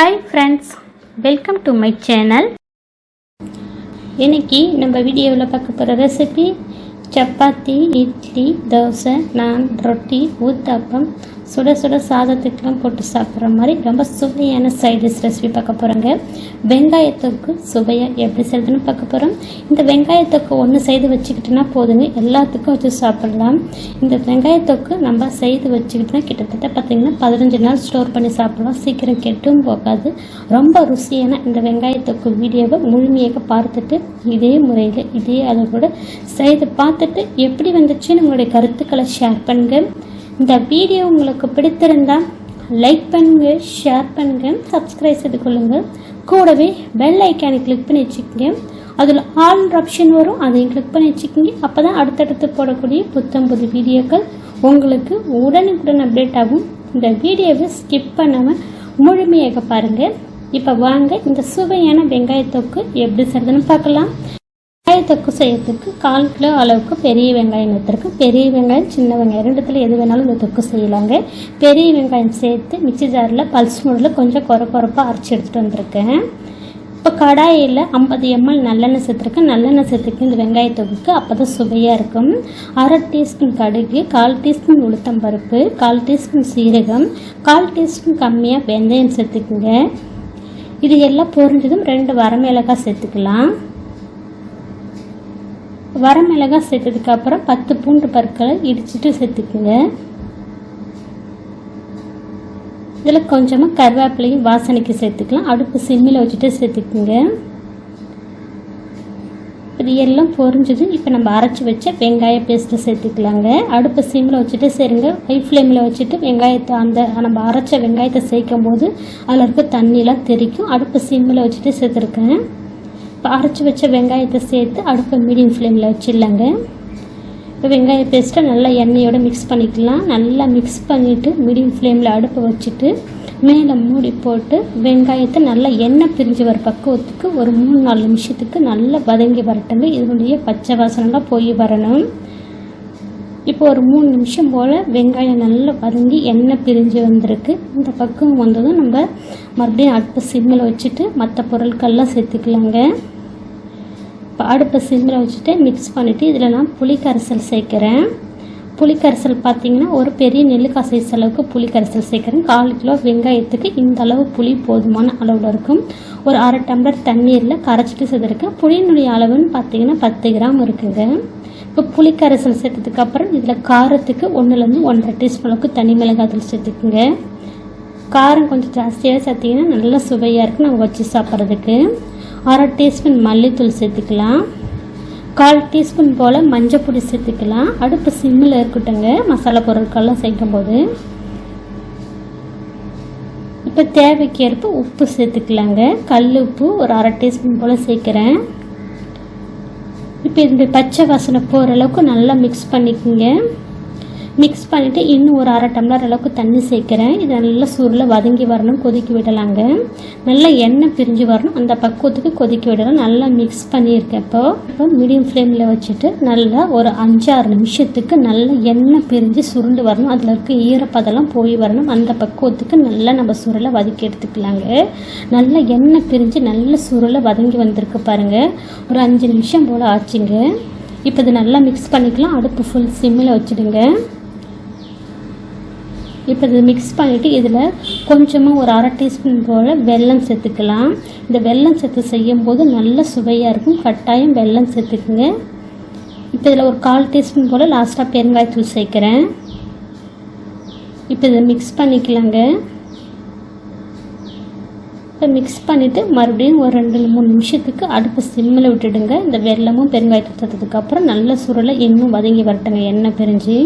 Hi friends welcome to my channel இன்னைக்கு நம்ம வீடியோவில் பார்க்க போகிற ரெசிபி சப்பாத்தி இட்லி தோசை நான் ரொட்டி ஊத்தாப்பம் சுட சுட சாதத்துக்கெலாம் போட்டு சாப்பிட்ற மாதிரி ரொம்ப சுவையான சைட் டிஷ் ரெசிபி பார்க்க போகிறோங்க வெங்காயத்தொக்கு சுவையாக எப்படி செய்யுதுன்னு பார்க்க போகிறோம் இந்த வெங்காயத்தொக்கு ஒன்று செய்து வச்சுக்கிட்டோன்னா போதுங்க. எல்லாத்துக்கும் வச்சு சாப்பிடலாம். இந்த வெங்காயத்தொக்கு நம்ம செய்து வச்சுக்கிட்டோன்னா கிட்டத்தட்ட பார்த்திங்கன்னா பதினஞ்சு நாள் ஸ்டோர் பண்ணி சாப்பிடலாம். சீக்கிரம் கெட்டும் போகாது. ரொம்ப ருசியான இந்த வெங்காயத்தொக்கு வீடியோவை முழுமையாக பார்த்துட்டு இதே முறையில் இதே அளவோட செய்து பார்த்துட்டு எப்படி வந்துச்சுன்னு உங்களுடைய கருத்துக்களை ஷேர் பண்ணுங்கள் இந்த வீடியோ உங்களுக்கு பிடித்திருந்தால் லைக் பண்ணுங்க ஷேர் பண்ணுங்க சப்ஸ்கிரைப் செய்து கொள்ளுங்க. கூடவே பெல் ஐக்கானை கிளிக் பண்ணி வச்சுக்கோங்க. அதில் ஆல் ஆப்ஷன் வரும் அதையும் கிளிக் பண்ணி வச்சுக்கோங்க. அப்போ தான் அடுத்தடுத்து போடக்கூடிய புத்தம் புது வீடியோக்கள் உங்களுக்கு உடனுக்குடன் அப்டேட் ஆகும். இந்த வீடியோவை ஸ்கிப் பண்ணாமல் முழுமையாக பாருங்கள் இப்போ வாங்க இந்த சுவையான வெங்காயத்தொக்கு எப்படி செய்கிறதுன்னு பார்க்கலாம். வெங்காயத்தை செய்யறதுக்கு கால் கிலோ அளவுக்கு பெரிய வெங்காயம் எடுத்துருக்கு. பெரிய வெங்காயம் சின்ன வெங்காயம் ரெண்டுத்தில் எது வேணாலும் இந்த தொக்கு செய்யலாங்க. பெரிய வெங்காயம் சேர்த்து மிக்சி ஜாரில் பல்ஸ் மூடில் கொஞ்சம் குறை குறைப்பாக அரைச்சி எடுத்துகிட்டு வந்திருக்கேன். இப்போ கடாயில் ஐம்பது எம்எல் நல்லெண்ணெய் சேர்த்துருக்கேன். நல்லெண்ணெய் சேர்த்துக்கு இந்த வெங்காய தொகுக்கு அப்போ தான் சுவையாக இருக்கும். அரை டீஸ்பூன் கடுகு கால் டீஸ்பூன் உளுத்தம் பருப்பு கால் டீஸ்பூன் சீரகம் கால் டீஸ்பூன் கம்மியாக வெந்தயம் சேர்த்துக்குங்க. இது எல்லாம் பொறிஞ்சதும் ரெண்டு வரமிளகாய் சேர்த்துக்கலாம். வரமிளகாய் சேர்த்ததுக்கப்புறம் பத்து பூண்டு பற்களை இடிச்சிட்டு சேர்த்துக்குங்க. இதில் கொஞ்சமாக கருவேப்பிலையும் வாசனைக்கு சேர்த்துக்கலாம். அடுப்பு சிம்மில் வச்சுட்டு சேர்த்துக்குங்க. இது எல்லாம் பொறிஞ்சது இப்போ நம்ம அரைச்சி வச்ச வெங்காய பேஸ்ட்டு சேர்த்துக்கலாங்க. அடுப்பு சிம்மில் வச்சுட்டு சரிங்க. ஹை ஃப்ளேமில் வச்சுட்டு வெங்காயத்தை அந்த நம்ம அரைச்ச வெங்காயத்தை சேர்க்கும் போது அதில் இருக்க தண்ணியெலாம் தெறிக்கும். அடுப்பு சிம்மில் வச்சுட்டு சேர்த்துருக்கேன். அரைச்சி வச்ச வெங்காயத்தை சேர்த்து அடுப்பை மீடியம் ஃப்ளேமில் வச்சிடலாங்க. இப்போ வெங்காய பேஸ்ட்டை நல்லா எண்ணெயோடு மிக்ஸ் பண்ணிக்கலாம். நல்லா மிக்ஸ் பண்ணிவிட்டு மீடியம் ஃப்ளேமில் அடுப்பை வச்சுட்டு மேலே மூடி போட்டு வெங்காயத்தை நல்லா எண்ணெய் பிரிஞ்சு வர பக்குவத்துக்கு ஒரு மூணு நாலு நிமிஷத்துக்கு நல்லா வதங்கி வரட்டுங்க. இதனுடைய பச்சை வாசனைலாம் போய் வரணும். இப்போ ஒரு மூணு நிமிஷம் போல் வெங்காயம் நல்லா வதங்கி எண்ணெய் பிரிஞ்சு வந்திருக்கு. இந்த பக்கம் வந்ததும் நம்ம மறுபடியும் அடுப்பு சிம்மில் வச்சுட்டு மற்ற பொருட்கள்லாம் சேர்த்துக்கலாங்க. இப்போ அடுப்பை சிம்மில் வச்சுட்டு மிக்ஸ் பண்ணிவிட்டு இதில் நான் புளிக்கரைசல் சேர்க்குறேன். புளிக்கரைசல் பார்த்தீங்கன்னா ஒரு பெரிய நெல்லுக்காய் சைஸ் அளவுக்கு புளிக்கரைசல் சேர்க்குறேன். கால் கிலோ வெங்காயத்துக்கு இந்த அளவு புளி போதுமான அளவில் இருக்கும். ஒரு அரை டம்ளர் தண்ணீரில் கரைச்சிட்டு சேர்த்துருக்கேன். புளியினுடைய அளவுன்னு பார்த்தீங்கன்னா பத்து கிராம் இருக்குங்க. இப்போ புளிக்கரைசல் சேர்த்ததுக்கப்புறம் இதில் காரத்துக்கு ஒன்றுலேருந்து ஒன்றரை டீஸ்பூன் அளவுக்கு தனி மிளகாய்த்தூள் சேர்த்துக்குங்க. காரம் கொஞ்சம் ஜாஸ்தியாக சேர்த்திங்கன்னா நல்லா சுவையாக இருக்கும் நம்ம வச்சு சாப்பிட்றதுக்கு. அரை டீஸ்பூன் மல்லித்தூள் சேர்த்துக்கலாம். கால் டீஸ்பூன் போல் மஞ்சள் பொடி சேர்த்துக்கலாம். அடுப்பு சிம்மில் இருக்கட்டுங்க மசாலா பொருட்கள்லாம் சேர்க்கும்போது. இப்போ தேவைக்கேற்ப உப்பு சேர்த்துக்கலாங்க. கல் உப்பு ஒரு அரை டீஸ்பூன் போல் சேர்க்குறேன். இப்போ இந்த பச்சை வாசனை போகிற அளவுக்கு நல்லா மிக்ஸ் பண்ணிக்கோங்க. மிக்ஸ் பண்ணிவிட்டு இன்னும் ஒரு அரை டம்ளர் அளவுக்கு தண்ணி சேர்க்குறேன். இது நல்லா சூரில் வதங்கி வரணும் கொதிக்க விடலாங்க. நல்லா எண்ணெய் பிரிஞ்சு வரணும். அந்த பக்குவத்துக்கு கொதிக்க விடலாம் நல்லா மிக்ஸ் பண்ணியிருக்கேன் இப்போ. இப்போ மீடியம் ஃப்ளேமில் வச்சுட்டு நல்லா ஒரு அஞ்சாறு நிமிஷத்துக்கு நல்லா எண்ணெய் பிரிஞ்சு சுருண்டு வரணும். அதில் இருக்க ஈரப்பதெல்லாம் போய் வரணும். அந்த பக்குவத்துக்கு நல்லா நம்ம சுருளை வதக்கி எடுத்துக்கலாங்க. நல்லா எண்ணெய் பிரிஞ்சு நல்ல சுருளை வதங்கி வந்திருக்கு பாருங்கள் ஒரு அஞ்சு நிமிஷம் போல் ஆச்சுங்க. இப்போ இது நல்லா மிக்ஸ் பண்ணிக்கலாம். அடுப்பு ஃபுல் சிம்மில் வச்சுடுங்க. இப்போ இதை மிக்ஸ் பண்ணிவிட்டு இதில் கொஞ்சமாக ஒரு அரை டீஸ்பூன் போல் வெல்லம் சேர்த்துக்கலாம். இந்த வெல்லம் சேர்த்து செய்யும்போது நல்ல சுவையாக இருக்கும். கட்டாயம் வெல்லம் சேர்த்துக்குங்க. இப்போ இதில் ஒரு கால் டீஸ்பூன் போல் லாஸ்ட்டாக பெருங்காயத்தூள் சேர்க்குறேன். இப்போ இதை மிக்ஸ் பண்ணிக்கலாங்க. இப்போ மிக்ஸ் பண்ணிவிட்டு மறுபடியும் ஒரு ரெண்டு மூணு நிமிஷத்துக்கு அடுப்பு சிம்மில் விட்டுடுங்க. இந்த வெள்ளமும் பெருங்காயத்தூள் சேர்த்ததுக்கப்புறம் நல்ல சுருளை இன்னும் வதங்கி வரட்டுங்க. எண்ணெய் பிரிஞ்சு.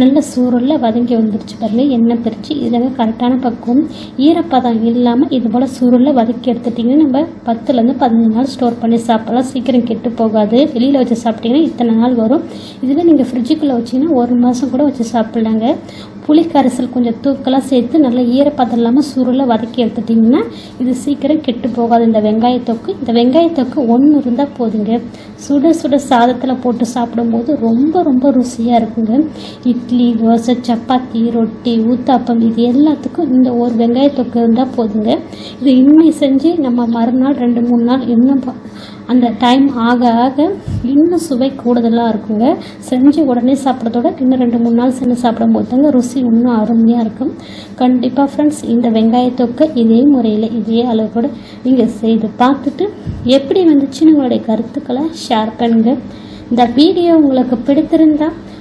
நல்ல சூறலில் வதங்கி வந்துருச்சு பாருங்கள் எண்ணெய் பிரித்து இதில் கரெக்டான பக்குவம். ஈரப்பதம் இல்லாமல் இது போல் சூரில் வதக்கி எடுத்துட்டிங்கன்னா நம்ம பத்துலேருந்து பதினஞ்சு நாள் ஸ்டோர் பண்ணி சாப்பிடலாம். சீக்கிரம் கெட்டு போகாது. வெளியில் வச்சு சாப்பிட்டிங்கன்னா இத்தனை நாள் வரும். இதுவே நீங்கள் ஃப்ரிட்ஜுக்குள்ளே வச்சிங்கன்னா ஒரு மாதம் கூட வச்சு சாப்பிட்லாங்க. புளி கரைசல் கொஞ்சம் தூக்கெல்லாம் சேர்த்து நல்லா ஈரப்பதம் இல்லாமல் சுருளை வதக்கி எடுத்துட்டிங்கன்னா இது சீக்கிரம் கெட்டு போகாது. இந்த வெங்காயத்தொக்கு இந்த வெங்காயத்தொக்கு ஒன்று இருந்தால் போதுங்க. சுட சுட சாதத்தில் போட்டு சாப்பிடும்போது ரொம்ப ரொம்ப ருசியாக இருக்குங்க. இட்லி இட்லி தோசை சப்பாத்தி ரொட்டி ஊத்தாப்பம் இது எல்லாத்துக்கும் இந்த ஒரு வெங்காய தொக்கு இருந்தால் போதுங்க. இது இன்னும் செஞ்சு நம்ம மறுநாள் ரெண்டு மூணு நாள் இன்னும் அந்த டைம் ஆக ஆக இன்னும் சுவை கூடுதலாக இருக்குங்க. செஞ்சு உடனே சாப்பிட்றதோட இன்னும் ரெண்டு மூணு நாள் செஞ்சு சாப்பிடும் போது தாங்க ருசி இன்னும் அருமையாக இருக்கும். கண்டிப்பாக ஃப்ரெண்ட்ஸ் இந்த வெங்காய தொக்கை இதே முறையில் இதே அளவு கூட நீங்கள் செய்து பார்த்துட்டு எப்படி வந்துச்சுன்னு உங்களுடைய கருத்துக்களை ஷேர் பண்ணுங்க. இந்த வீடியோ உங்களுக்கு பிடித்திருந்தால்